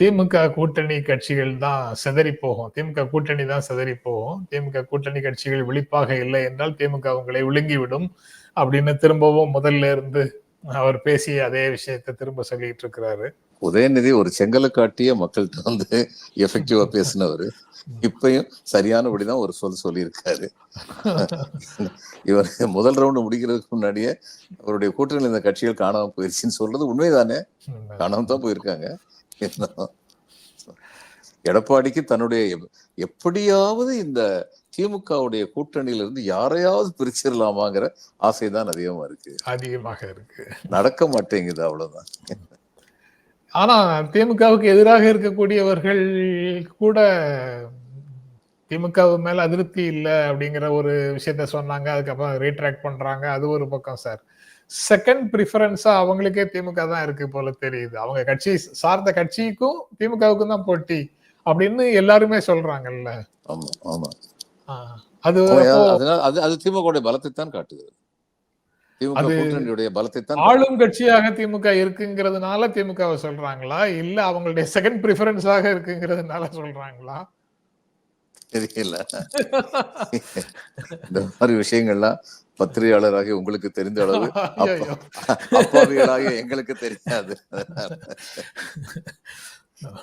திமுக கூட்டணி கட்சிகள் தான் சிதறி போகும். திமுக கூட்டணி தான் சிதறி போகும். திமுக கூட்டணி கட்சிகள் விழிப்பாக இல்லை என்றால் திமுக உங்களை விழுங்கிவிடும் அப்படின்னு திரும்பவும் முதல்ல இருந்து அவர் பேசிய அதே விஷயத்தை திரும்ப சொல்லிட்டு இருக்கிறாரு. உதயநிதி ஒரு செங்கலை காட்டிய மக்கள்கிட்ட வந்து எஃபெக்டிவா பேசினவர். இப்பயும் சரியானபடிதான் ஒரு சொல் சொல்லியிருக்காரு. இவர் முதல் ரவுண்டு முடிக்கிறதுக்கு முன்னாடியே அவருடைய கூட்டணியில் இந்த கட்சிகள் காணாம போயிருச்சுன்னு சொல்றது உண்மைதானே. காணாம தான் போயிருக்காங்க. எடப்பாடிக்கு தன்னுடைய எப்- எப்படியாவது இந்த திமுகவுடைய கூட்டணியில இருந்து யாரையாவது பிரிச்சிடலாமாங்கிற ஆசைதான் அதிகமா இருக்கு. அதிகமாக இருக்கு. நடக்க மாட்டேங்குது அவ்வளவுதான். ஆனா திமுகவுக்கு எதிராக இருக்கக்கூடியவர்கள் கூட திமுக மேல அதிருப்தி இல்லை அப்படிங்கிற ஒரு விஷயத்த சொன்னாங்க. அதுக்கப்புறம் ரீட்ராக்ட் பண்றாங்க. அது ஒரு பக்கம் சார் செகண்ட் ப்ரிஃபரன்ஸா அவங்களுக்கே திமுக தான் இருக்கு போல தெரியுது. அவங்க கட்சி சார்ந்த கட்சிக்கும் திமுகவுக்கும் தான் போட்டி அப்படின்னு எல்லாருமே சொல்றாங்கல்ல. அது அது அது திமுக பலத்தை தான் காட்டுகிறது ஆளும் கட்சியாக திமுக இருக்குங்கிறதுனால திமுகவை சொல்றாங்களா? இல்ல அவங்களுடைய செகண்ட் ப்ரிஃபரன்ஸாக இருக்குங்கிறதுனால சொல்றாங்களா? தெரியல இந்த மாதிரி விஷயங்கள்லாம் பத்திரிகையாளராக உங்களுக்கு தெரிந்த அளவு. அப்பாவிகளாக எங்களுக்கு தெரியாது